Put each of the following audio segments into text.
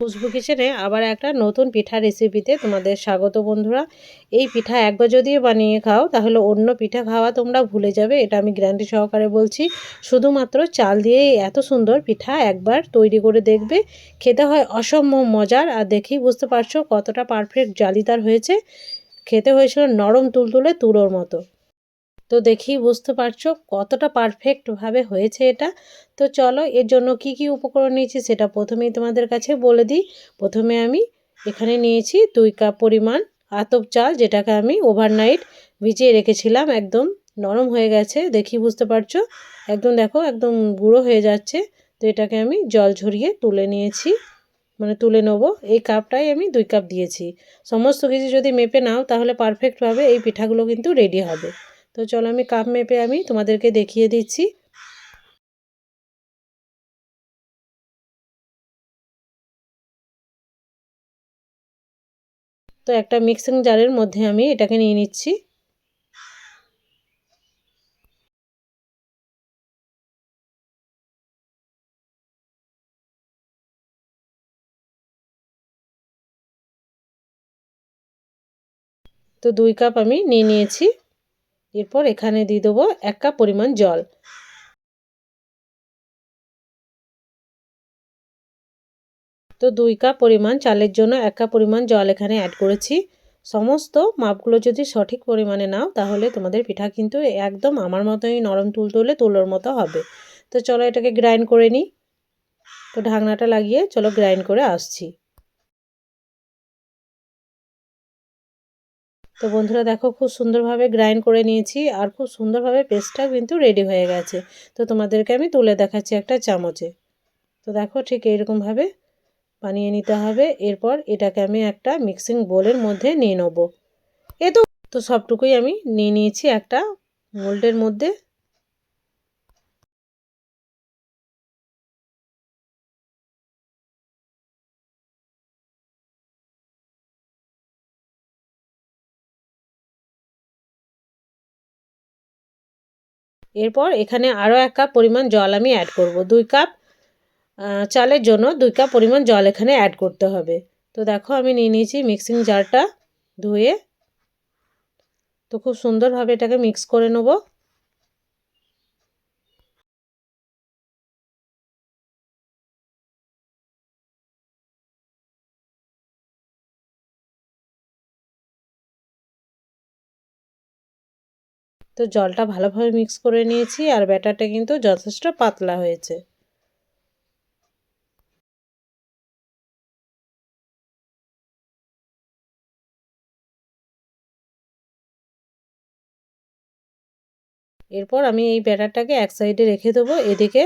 খুশবু কিচেনে আবার একটা নতুন পিঠা রেসিপিতে তোমাদের স্বাগত বন্ধুরা। এই পিঠা একবার যদি বানিয়ে খাও, তাহলে অন্য পিঠা খাওয়া তোমরা ভুলে যাবে, এটা আমি গ্যারান্টি সহকারে বলছি। শুধুমাত্র চাল দিয়ে এত সুন্দর পিঠা একবার তৈরি করে দেখবে। খেতে হয় অসম্ভব মজার আর দেখেই বুঝতে পারছ কতটা পারফেক্ট জালিদার হয়েছে। খেতে হয়েছিল নরম তুলতুলে তুলোর মতো। তো দেখি বুঝতে পারছ কতটা পারফেক্টভাবে হয়েছে এটা। তো চলো এর জন্য কি কি উপকরণ নিয়েছি সেটা প্রথমেই তোমাদের কাছে বলে দিই। প্রথমে আমি এখানে নিয়েছি দুই কাপ পরিমাণ আতপ চাল, যেটাকে আমি ওভারনাইট ভিজিয়ে রেখেছিলাম, একদম নরম হয়ে গেছে দেখি বুঝতে পারছ। একদম দেখো, একদম গুঁড়ো হয়ে যাচ্ছে। তো এটাকে আমি জল ঝরিয়ে তুলে নিয়েছি মানে তুলে নেব। এই কাপটাই আমি দুই কাপ দিয়েছি। সমস্ত কিছু যদি মেপে নাও, তাহলে পারফেক্টভাবে এই পিঠাগুলো কিন্তু রেডি হবে। তো চলো আমি কাপ মেপে আমি তোমাদেরকে দেখিয়ে দিচ্ছি। তো একটা মিক্সিং জারের মধ্যে আমি এটাকে নিয়ে নিচ্ছি। তো দুই কাপ আমি নিয়ে নিয়েছি। এরপর এখানে দিয়ে দেবো এক কাপ পরিমাণ জল। তো দুই কাপ পরিমাণ চালের জন্য এক কাপ পরিমাণ জল এখানে অ্যাড করেছি। সমস্ত মাপগুলো যদি সঠিক পরিমাণে নাও, তাহলে তোমাদের পিঠা কিন্তু একদম আমার মতোই নরম তুল তুলে তুলোর মতো হবে। তো চলো এটাকে গ্রাইন্ড করে নিই। তো ঢাকনাটা লাগিয়ে চলো গ্রাইন্ড করে আসছি। তো বন্ধুরা দেখো, খুব সুন্দরভাবে গ্রাইন্ড করে নিয়েছি আর খুব সুন্দরভাবে পেস্টটা কিন্তু রেডি হয়ে গেছে। তো তোমাদেরকে আমি তুলে দেখাচ্ছি একটা চামচে। তো দেখো, ঠিক এইরকমভাবে বানিয়ে নিতে হবে। এরপর এটাকে আমি একটা মিক্সিং বোলের মধ্যে নিয়ে নেব। এ তো তো সবটুকুই আমি নিয়ে নিয়েছি একটা মোল্ডের মধ্যে। এরপর এখানে আরও এক কাপ পরিমাণ জল আমি অ্যাড করব। দুই কাপ চালের জন্য দুই কাপ পরিমাণ জল এখানে অ্যাড করতে হবে। তো দেখো আমি নিয়ে নিয়েছি মিক্সিং জারটা ধুয়ে। তো খুব সুন্দরভাবে এটাকে মিক্স করে নেব। তো জলটা ভালোভাবে মিক্স করে নিয়েছি আর ব্যাটারটা কিন্তু যথেষ্ট পাতলা হয়েছে। এরপর আমি এই ব্যাটারটাকে এক সাইডে রেখে দেবো। এদিকে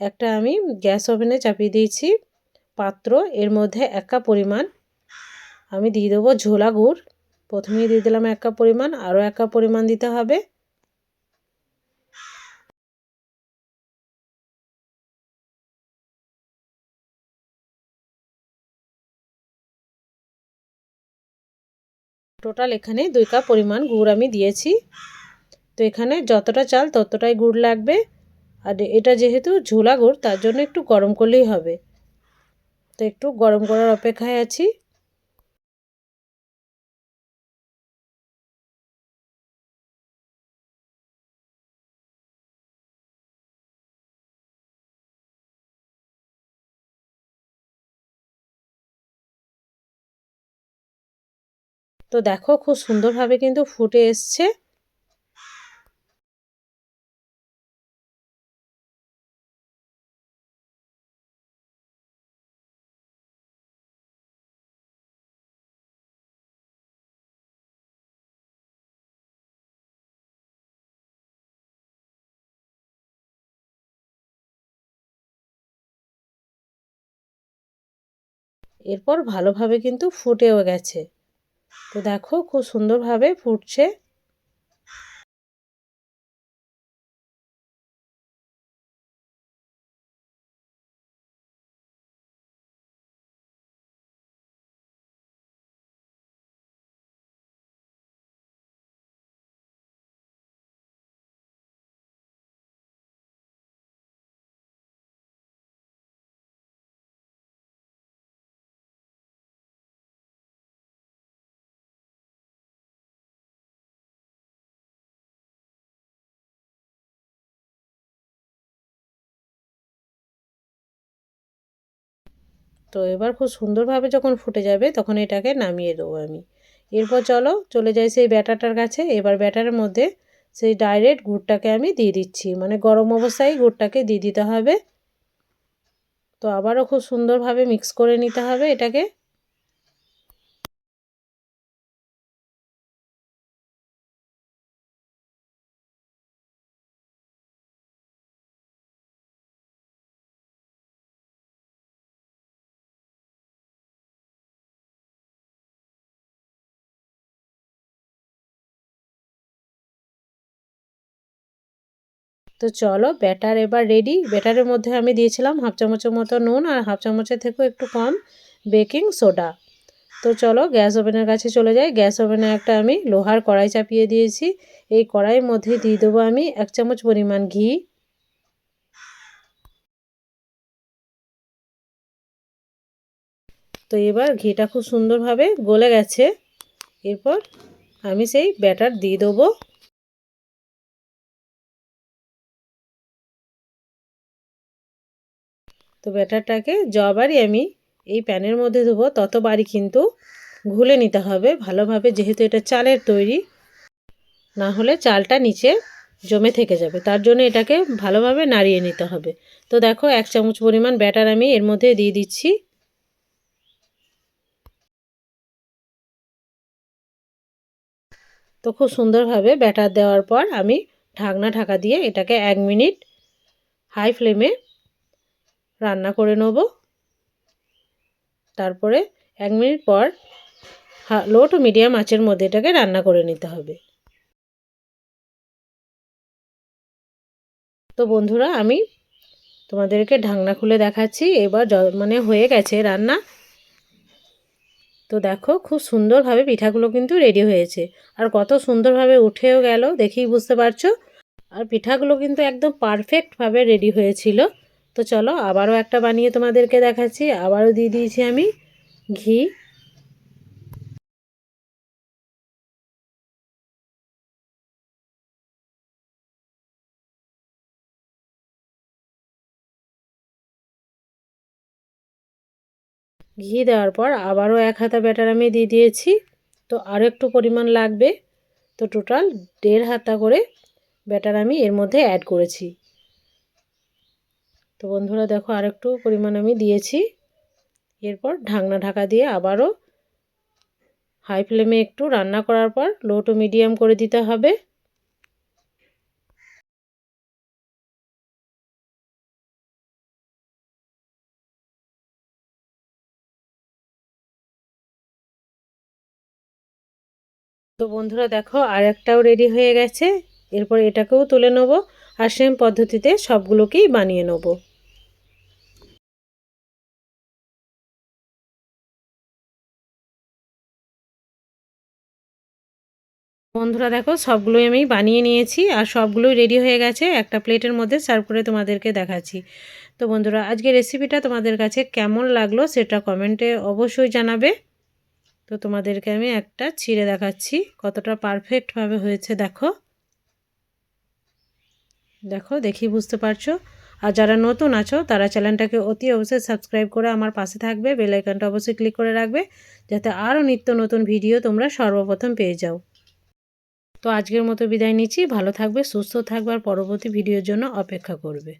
একটা আমি গ্যাস ওভেনে চাপিয়ে দিয়েছি। পাত্র, এর মধ্যে এক কাপ পরিমাণ। আমি দিয়ে দেবো ঝোলা গুড়। প্রথমেই দিয়ে দিলাম এক কাপ পরিমাণ, আরও এক কাপ পরিমাণ দিতে হবে। টোটাল এখানে দুই কাপ পরিমাণ গুড় আমি দিয়েছি। তো এখানে যতটা চাল ততটাই গুড় লাগবে। আর এটা যেহেতু ঝোলা গুড়, তার জন্য একটু গরম করলেই হবে। তো একটু গরম করার অপেক্ষায় আছি। তো দেখো খুব সুন্দরভাবে কিন্তু ফুটে এসছে। এরপর ভালোভাবে কিন্তু ফুটেও গেছে। তো দেখো খুব সুন্দরভাবে ফুটছে। তো এবার খুব সুন্দরভাবে যখন ফুটে যাবে তখন এটাকে নামিয়ে দেবো আমি। এরপর চলো চলে যাই সেই ব্যাটারটার কাছে। এবার ব্যাটারের মধ্যে সেই ডাইরেক্ট গুড়টাকে আমি দিয়ে দিচ্ছি। মানে গরম অবস্থায় গুড়টাকে দিয়ে দিতে হবে। তো আবারও খুব সুন্দরভাবে মিক্স করে নিতে হবে এটাকে। তো চলো ব্যাটার এবার রেডি ব্যাটারের মধ্যে আমি দিয়েছিলাম হাফ চামচের মতো নুন আর হাফ চামচের থেকেও একটু কম বেকিং সোডা তো চলো গ্যাস ওভেনের কাছে চলে যাই। গ্যাস ওভেনে একটা আমি লোহার কড়াই চাপিয়ে দিয়েছি। এই কড়াইয়ের মধ্যে দিয়ে দেবো আমি এক চামচ পরিমাণ ঘি। তো এবার ঘিটা খুব সুন্দরভাবে গলে গেছে। এরপর আমি সেই ব্যাটার দিয়ে দেবো। তো ব্যাটারটাকে যবারই আমি এই প্যানের মধ্যে দেবো ততবারই কিন্তু ঘুলে নিতে হবে। ভালোভাবে যেহেতু এটা চালের তৈরি, না হলে চালটা নিচে জমে থেকে যাবে। তার জন্য এটাকে ভালোভাবে নাড়িয়ে নিতে হবে। তো দেখো, এক চামচ পরিমাণ ব্যাটার আমি এর মধ্যে দিয়ে দিচ্ছি। তো খুব সুন্দরভাবে ব্যাটার দেওয়ার পর আমি ঢাকনা ঢাকা দিয়ে এটাকে এক মিনিট হাই ফ্লেমে রান্না করে নেব। তারপরে এক মিনিট পর লো টু মিডিয়াম আঁচের মধ্যে এটাকে রান্না করে নিতে হবে। তো বন্ধুরা, আমি তোমাদেরকে ঢাকনা খুলে দেখাচ্ছি। এবার মানে হয়ে গেছে রান্না। তো দেখো, খুব সুন্দরভাবে পিঠাগুলো কিন্তু রেডি হয়েছে। আর কত সুন্দরভাবে উঠেও গেল, দেখেই বুঝতে পারছ? আর পিঠাগুলো কিন্তু একদম পারফেক্টভাবে রেডি হয়েছিল। তো চলো আবারও একটা বানিয়ে তোমাদেরকে দেখাচ্ছি, আবারও দিয়ে দিয়েছি আমি ঘি। ঘি দেওয়ার পর আবারও এক হাতা ব্যাটার আমি দিয়ে দিয়েছি, তো আরও একটু পরিমাণ লাগবে। তো টোটাল দেড় হাতা করে ব্যাটার আমি এর মধ্যে অ্যাড করেছি। তো বন্ধুরা দেখো আরেকটু পরিমাণ আমি দিয়েছি। এরপর ঢাকনা ঢাকা দিয়ে আবারও হাই ফ্লেমে একটু রান্না করার পর লো টু মিডিয়াম করে দিতে হবে। তো বন্ধুরা দেখো আর একটাও রেডি হয়ে গেছে। এরপর এটাকেও তুলে নেব আর সেম পদ্ধতিতে সবগুলোকেই বানিয়ে নেব। বন্ধুরা দেখো, সবগুলোই আমি বানিয়ে নিয়েছি আর সবগুলোই রেডি হয়ে গেছে। একটা প্লেটের মধ্যে সার্ভ করে তোমাদেরকে দেখাচ্ছি। তো বন্ধুরা আজকে রেসিপিটা তোমাদের কাছে কেমন লাগল সেটা কমেন্টে অবশ্যই জানাবে। তো তোমাদেরকে আমি একটা ছিঁড়ে দেখাচ্ছি, কতটা পারফেক্টভাবে হয়েছে দেখো। দেখো, দেখি বুঝতে পারছ? আর যারা নতুন আছো, তারা চ্যানেলটাকে অতি অবশ্যই সাবস্ক্রাইব করে আমার পাশে থাকবে। বেলাইকানটা অবশ্যই ক্লিক করে রাখবে, যাতে আরও নিত্য নতুন ভিডিও তোমরা সর্বপ্রথম পেয়ে যাও। তো আজকের মতো বিদায় নিচ্ছি। ভালো থাকবে, সুস্থ থাকবে আর পরবর্তী ভিডিওর জন্য অপেক্ষা করবে।